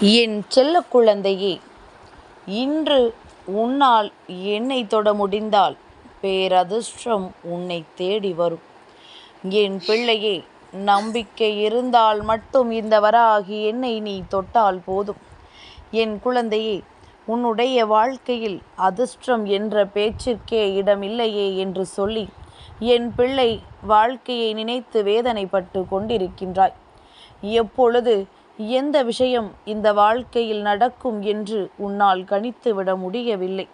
என் செல்ல குழந்தையே இன்று உன்னால் என்னை தொட முடிந்தால் பேரதிர்ஷ்டம் உன்னை தேடி வரும். என் பிள்ளையே நம்பிக்கை இருந்தால் மட்டும் இந்த வராகி என்னை நீ தொட்டால் போதும். என் குழந்தையே உன்னுடைய வாழ்க்கையில் அதிர்ஷ்டம் என்ற பேச்சிற்கே இடமில்லையே என்று சொல்லி என் பிள்ளை வாழ்க்கையை நினைத்து வேதனைப்பட்டு கொண்டிருக்கின்றாய். எப்பொழுது எந்த விஷயம் இந்த வாழ்க்கையில் நடக்கும் என்று உன்னால் கணித்துவிட முடியவில்லை.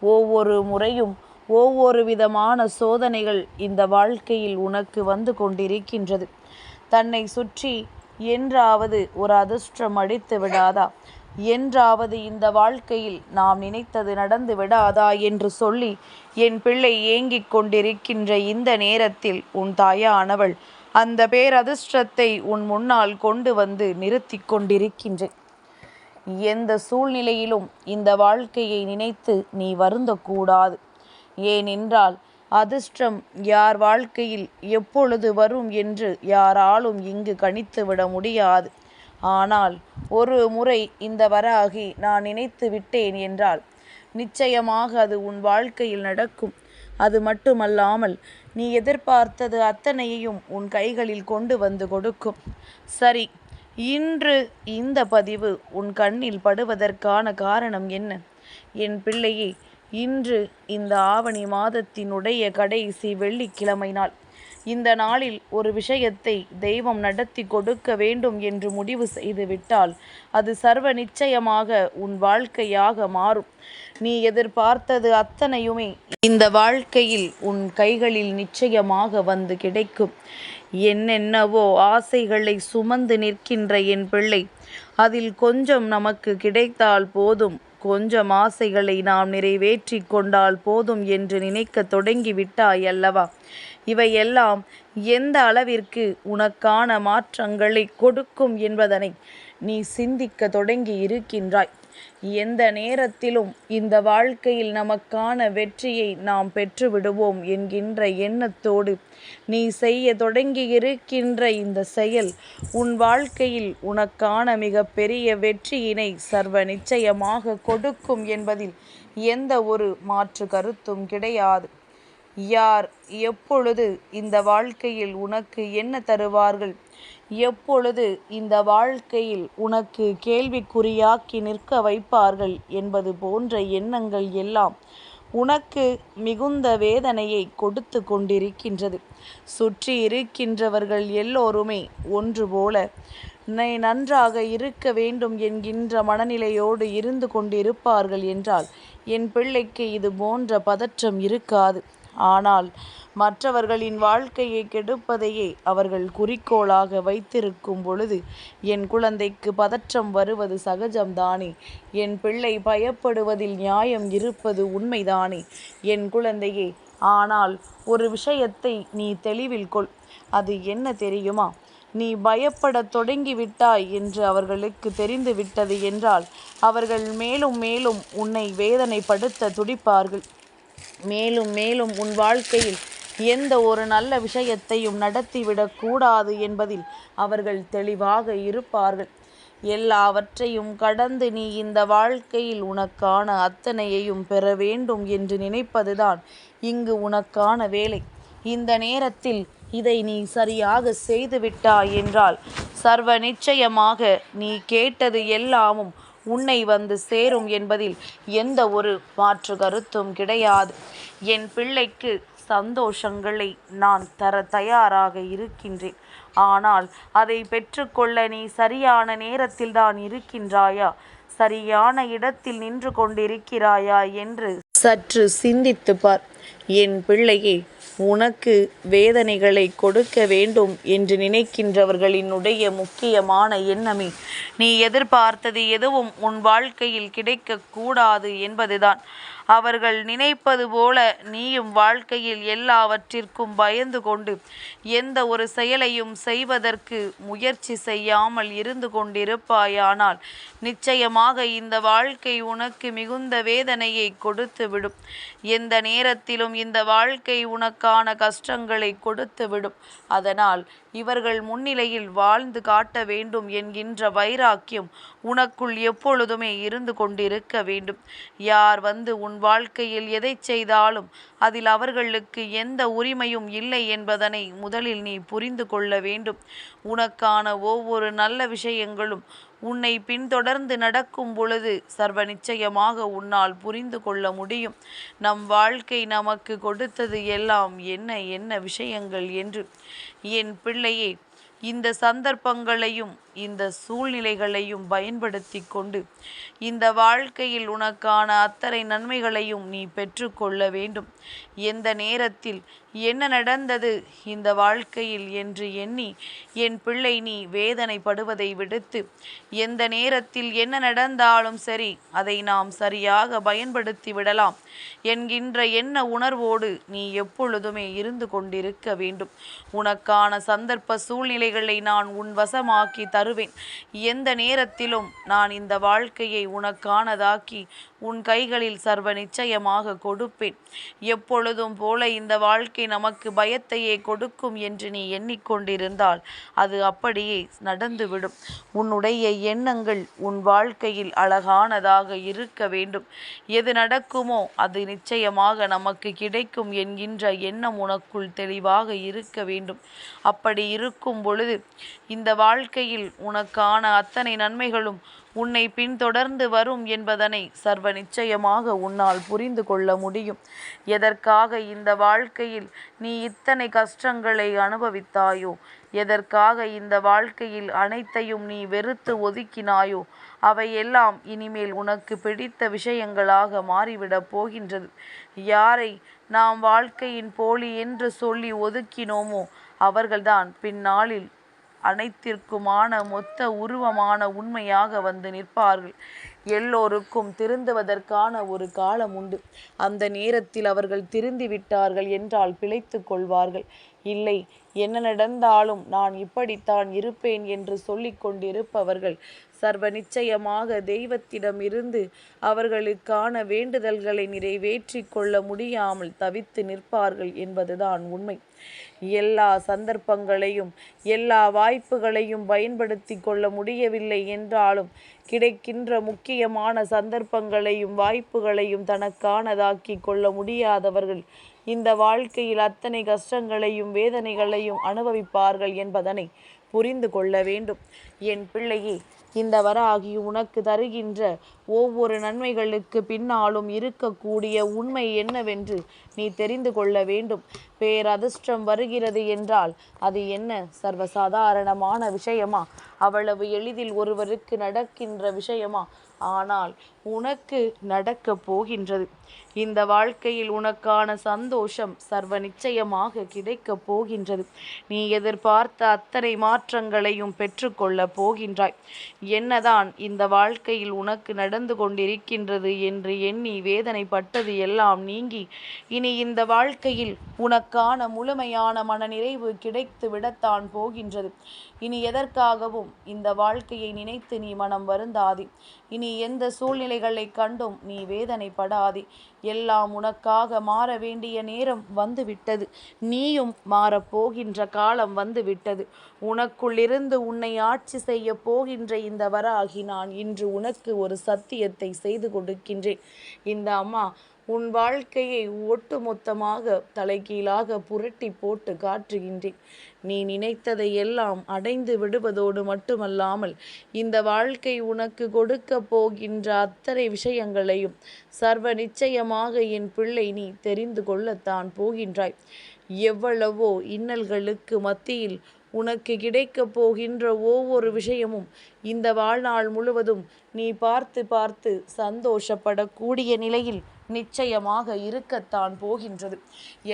ஒவ்வொரு முறையும் ஒவ்வொரு விதமான சோதனைகள் இந்த வாழ்க்கையில் உனக்கு வந்து கொண்டிருக்கின்றது. தன்னை சுற்றி என்றாவது ஒரு அதிர்ஷ்டம் அடித்து விடாதா? என்றாவது இந்த வாழ்க்கையில் நாம் நினைத்தது நடந்து விடாதா என்று சொல்லி என் பிள்ளை ஏங்கிக் கொண்டிருக்கின்ற இந்த நேரத்தில் உன் தாயானவள் அந்த பேரதிர்ஷ்டத்தை உன் முன்னால் கொண்டு வந்து நிறுத்தி கொண்டிருக்கின்றேன். எந்த சூழ்நிலையிலும் இந்த வாழ்க்கையை நினைத்து நீ வருந்தக்கூடாது. ஏனென்றால் அதிர்ஷ்டம் யார் வாழ்க்கையில் எப்பொழுது வரும் என்று யாராலும் இங்கு கணித்துவிட முடியாது. ஆனால் ஒரு முறை இந்த வராகி நான் நினைத்து விட்டேன் என்றால் நிச்சயமாக அது உன் வாழ்க்கையில் நடக்கும். அது மட்டுமல்லாமல் நீ எதிர்பார்த்தது அத்தனையையும் உன் கைகளில் கொண்டு வந்து கொடுக்கும். சரி இன்று இந்த பதிவு உன் கண்ணில் படுவதற்கான காரணம் என்ன? என் பிள்ளையே இன்று இந்த ஆவணி மாதத்தினுடைய கடைசி வெள்ளிக்கிழமை நாள். இந்த நாளில் ஒரு விஷயத்தை தெய்வம் நடத்தி கொடுக்க வேண்டும் என்று முடிவு செய்துவிட்டால் அது சர்வ நிச்சயமாக உன் வாழ்க்கையாக மாறும். நீ எதிர்பார்த்தது அத்தனையுமே இந்த வாழ்க்கையில் உன் கைகளில் நிச்சயமாக வந்து கிடைக்கும். என்னென்னவோ ஆசைகளை சுமந்து நிற்கின்ற என் பிள்ளை அதில் கொஞ்சம் நமக்கு கிடைத்தால் போதும். கொஞ்சம் ஆசைகளை நாம் நிறைவேற்றி கொண்டால் போதும் என்று நினைக்க தொடங்கிவிட்டாய் அல்லவா? இவையெல்லாம் எந்த அளவிற்கு உனக்கான மாற்றங்களை கொடுக்கும் என்பதனை நீ சிந்திக்க தொடங்கி இருக்கின்றாய். எந்த நேரத்திலும் இந்த வாழ்க்கையில் நமக்கான வெற்றியை நாம் பெற்றுவிடுவோம் என்கின்ற எண்ணத்தோடு நீ செய்ய தொடங்கி இருக்கின்ற இந்த செயல் உன் வாழ்க்கையில் உனக்கான மிக பெரிய வெற்றியினை சர்வ நிச்சயமாக கொடுக்கும் என்பதில் எந்த ஒரு மாற்று கருத்தும் கிடையாது. யார் எப்பொழுது இந்த வாழ்க்கையில் உனக்கு என்ன தருவார்கள்? எப்பொழுது இந்த வாழ்க்கையில் உனக்கு கேள்விக்குறியாக்கி நிற்க வைப்பார்கள் என்பது போன்ற எண்ணங்கள் எல்லாம் உனக்கு மிகுந்த வேதனையை கொடுத்து கொண்டிருக்கின்றது. சுற்றி இருக்கின்றவர்கள் எல்லோருமே ஒன்று போல நீ நன்றாக இருக்க வேண்டும் என்கின்ற மனநிலையோடு இருந்து கொண்டிருப்பார்கள் என்றால் என் பிள்ளைக்கு இது போன்ற பதற்றம் இருக்காது. ஆனால் மற்றவர்களின் வாழ்க்கையை கெடுப்பதையே அவர்கள் குறிக்கோளாக வைத்திருக்கும் பொழுது என் குழந்தைக்கு பதற்றம் வருவது சகஜம்தானே? என் பிள்ளை பயப்படுவதில் நியாயம் இருப்பது உண்மைதானே? என் குழந்தையே ஆனால் ஒரு விஷயத்தை நீ தெளிவில் கொள். அது என்ன தெரியுமா? நீ பயப்படத் தொடங்கிவிட்டாய் என்று அவர்களுக்கு தெரிந்துவிட்டது என்றால் அவர்கள் மேலும் மேலும் உன்னை வேதனைப்படுத்த துடிப்பார்கள். மேலும் மேலும் உன் வாழ்க்கையில் எந்த ஒரு நல்ல விஷயத்தையும் நடத்திவிடக் கூடாது என்பதில் அவர்கள் தெளிவாக இருப்பார்கள். எல்லாவற்றையும் கடந்து நீ இந்த வாழ்க்கையில் உனக்கான அத்தனையையும் பெற வேண்டும் என்று நினைப்பதுதான் இங்கு உனக்கான வேலை. இந்த நேரத்தில் இதை நீ சரியாக செய்துவிட்டாய் என்றால் சர்வ நிச்சயமாக நீ கேட்டது எல்லாமும் உன்னை வந்து சேரும் என்பதில் எந்த ஒரு மாற்று கருத்தும் கிடையாது. என் பிள்ளைக்கு சந்தோஷங்களை நான் தர தயாராக இருக்கின்றேன். ஆனால் அதை பெற்றுக்கொள்ள நீ சரியான நேரத்தில் தான் இருக்கின்றாயா? சரியான இடத்தில் நின்று கொண்டிருக்கிறாயா? என்று சற்று சிந்தித்து பார். என் பிள்ளையே உனக்கு வேதனைகளை கொடுக்க வேண்டும் என்று நினைக்கின்றவர்களினுடைய முக்கியமான எண்ணமே. நீ எதிர்பார்த்தது எதுவும் உன் வாழ்க்கையில் கிடைக்கக்கூடாது என்பதுதான். அவர்கள் நினைப்பது போல நீயும் வாழ்க்கையில் எல்லாவற்றிற்கும் பயந்து கொண்டு எந்த ஒரு செயலையும் செய்வதற்கு முயற்சி செய்யாமல் இருந்து கொண்டிருப்பாயானால் நிச்சயமாக இந்த வாழ்க்கை உனக்கு மிகுந்த வேதனையை கொடுத்து விடும். எந்த நேரத்திலும் இந்த வாழ்க்கை உனக்கான கஷ்டங்களை கொடுத்து விடும். அதனால் இவர்கள் முன்னிலையில் வாழ்ந்து காட்ட வேண்டும் என்கின்ற வைராக்கியம் உனக்குள் எப்பொழுதுமே இருந்து கொண்டிருக்க வேண்டும். யார் வந்து உன் வாழ்க்கையில் எதை செய்தாலும் அதில் அவர்களுக்கு எந்த உரிமையும் இல்லை என்பதனை முதலில் நீ புரிந்து கொள்ள வேண்டும். உனக்கான ஒவ்வொரு நல்ல விஷயங்களும் உன்னை பின்தொடர்ந்து நடக்கும் பொழுது சர்வ நிச்சயமாக உன்னால் புரிந்து கொள்ள முடியும். நம் வாழ்க்கை நமக்கு கொடுத்தது எல்லாம் என்ன என்ன விஷயங்கள் என்று. என் பிள்ளையே இந்த சந்தர்ப்பங்களையும் இந்த சூழ்நிலைகளையும் பயன்படுத்தி கொண்டு இந்த வாழ்க்கையில் உனக்கான அத்தனை நன்மைகளையும் நீ பெற்றுக்கொள்ள வேண்டும். எந்த நேரத்தில் என்ன நடந்தது இந்த வாழ்க்கையில் என்று எண்ணி என் பிள்ளை நீ வேதனைப்படுவதை விடுத்து எந்த நேரத்தில் என்ன நடந்தாலும் சரி அதை நாம் சரியாக பயன்படுத்தி விடலாம். என்கின்ற என்ன உணர்வோடு நீ எப்பொழுதுமே இருந்து கொண்டிருக்க வேண்டும். உனக்கான சந்தர்ப்ப சூழ்நிலைகளை நான் உன் வசமாக்கி தருவேன். எந்த நேரத்திலும் நான் இந்த வாழ்க்கையை உனக்கானதாக்கி உன் கைகளில் சர்வ நிச்சயமாக கொடுப்பேன். எப்பொழுதும் போல இந்த வாழ்க்கை நமக்கு பயத்தையே கொடுக்கும் என்று நீ எண்ணிக்கொண்டிருந்தால் அது அப்படியே நடந்துவிடும். உன்னுடைய எண்ணங்கள் உன் வாழ்க்கையில் அழகானதாக இருக்க வேண்டும். எது நடக்குமோ அது நிச்சயமாக நமக்கு கிடைக்கும் என்கின்ற எண்ணம் உனக்குள் தெளிவாக இருக்க வேண்டும். அப்படி இருக்கும் பொழுது இந்த வாழ்க்கையில் உனக்கான அத்தனை நன்மைகளும் உன்னை பின்தொடர்ந்து வரும் என்பதனை சர்வ நிச்சயமாக உன்னால் புரிந்து கொள்ள முடியும். எதற்காக இந்த வாழ்க்கையில் நீ இத்தனை கஷ்டங்களை அனுபவித்தாயோ? எதற்காக இந்த வாழ்க்கையில் அனைத்தையும் நீ வெறுத்து ஒதுக்கினாயோ? அவையெல்லாம் இனிமேல் உனக்கு பிடித்த விஷயங்களாக மாறிவிடப் போகின்றது. யாரை நாம் வாழ்க்கையின் போலி என்று சொல்லி ஒதுக்கினோமோ அவர்கள்தான் பின்னாளில் அனைத்திற்குமான மொத்த உருவமான உண்மையாக வந்து நிற்பார்கள். எல்லோருக்கும் திருந்துவதற்கான ஒரு காலம் உண்டு. அந்த நேரத்தில் அவர்கள் திருந்தி விட்டார்கள் என்றால் பிழைத்து கொள்வார்கள். இல்லை என்ன நடந்தாலும் நான் இப்படித்தான் இருப்பேன் என்று சொல்லிக் கொண்டிருப்பவர்கள் சர்வ நிச்சயமாக தெய்வத்திடம் இருந்து அவர்களுக்கான வேண்டுதல்களை நிறைவேற்றி கொள்ள முடியாமல் தவித்து நிற்பார்கள் என்பதுதான் உண்மை. எல்லா சந்தர்ப்பங்களையும் எல்லா வாய்ப்புகளையும் பயன்படுத்தி கொள்ள முடியவில்லை என்றாலும் கிடைக்கின்ற முக்கியமான சந்தர்ப்பங்களையும் வாய்ப்புகளையும் தனக்கானதாக்கி கொள்ள முடியாதவர்கள் இந்த வாழ்க்கையில் அத்தனை கஷ்டங்களையும் வேதனைகளையும் அனுபவிப்பார்கள் என்பதனை புரிந்து கொள்ள வேண்டும். என் பிள்ளையே இந்த வராகி உனக்கு தருகின்ற ஒவ்வொரு நன்மைகளுக்கு பின்னாலும் இருக்கக்கூடிய உண்மை என்னவென்று நீ தெரிந்து கொள்ள வேண்டும். பேரதிர்ஷ்டம் வருகிறது என்றால் அது என்ன? சர்வசாதாரணமான விஷயமா? அவ்வளவு எளிதில் ஒருவருக்கு நடக்கின்ற விஷயமா? ஆனால் உனக்கு நடக்கப் போகின்றது. இந்த வாழ்க்கையில் உனக்கான சந்தோஷம் சர்வ நிச்சயமாக கிடைக்கப் போகின்றது. நீ எதிர்பார்த்த அத்தனை மாற்றங்களையும் பெற்றுக்கொள்ளப் போகின்றாய். என்னதான் இந்த வாழ்க்கையில் உனக்கு நடந்து கொண்டிருக்கின்றது என்று எண்ணி வேதனைப்பட்டது எல்லாம் நீங்கி இனி இந்த வாழ்க்கையில் உனக்கான முழுமையான மனநிறைவு கிடைத்து விடத்தான் போகின்றது. இனி எதற்காகவும் இந்த வாழ்க்கையை நினைத்து நீ மனம் வருந்தாதே. இனி எந்த சூழ்நிலை சூழ்நிலைகளை கண்டும் நீ வேதனைப்படாதே. எல்லாம் உனக்காக மாற வேண்டிய நேரம் வந்துவிட்டது. நீயும் மாறப்போகின்ற காலம் வந்துவிட்டது. உனக்குள்ளிருந்து உன்னை ஆட்சி செய்ய போகின்ற இந்த வராகி நான் இன்று உனக்கு ஒரு சத்தியத்தை செய்து கொடுக்கின்றேன். இந்த அம்மா உன் வாழ்க்கையை ஒட்டுமொத்தமாக தலைகீழாக புரட்டி போட்டு காட்டுகின்றேன். நீ நினைத்ததை எல்லாம் அடைந்து விடுவதோடு மட்டுமல்லாமல் இந்த வாழ்க்கை உனக்கு கொடுக்க போகின்ற அத்தனை விஷயங்களையும் சர்வ நிச்சயமாக என் பிள்ளை நீ தெரிந்து கொள்ளத்தான் போகின்றாய். எவ்வளவோ இன்னல்களுக்கு மத்தியில் உனக்கு கிடைக்கப் போகின்ற ஒவ்வொரு விஷயமும் இந்த வாழ்நாள் முழுவதும் நீ பார்த்து பார்த்து சந்தோஷப்படக்கூடிய நிலையில் நிச்சயமாக இருக்கத்தான் போகின்றது.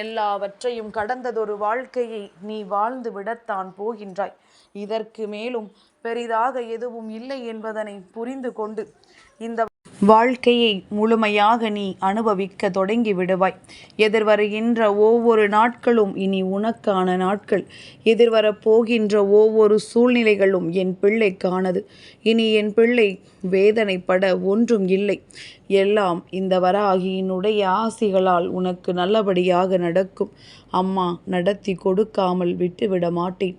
எல்லாவற்றையும் கடந்ததொரு வாழ்க்கையை நீ வாழ்ந்து விடத்தான் போகின்றாய். இதற்கு மேலும் பெரிதாக எதுவும் இல்லை என்பதனை புரிந்து கொண்டு இந்த வாழ்க்கையை முழுமையாக நீ அனுபவிக்க தொடங்கி விடுவாய். எதிர்வருகின்ற ஒவ்வொரு நாட்களும் இனி உனக்கான நாட்கள். எதிர்வரப் போகின்ற ஒவ்வொரு சூழ்நிலைகளும் என் பிள்ளைக்கானது. இனி என் பிள்ளை வேதனைப்பட ஒன்றும் இல்லை. எல்லாம் இந்த வராகியினுடைய ஆசிகளால் உனக்கு நல்லபடியாக நடக்கும். அம்மா நடத்தி கொடுக்காமல் விட்டுவிட மாட்டேன்.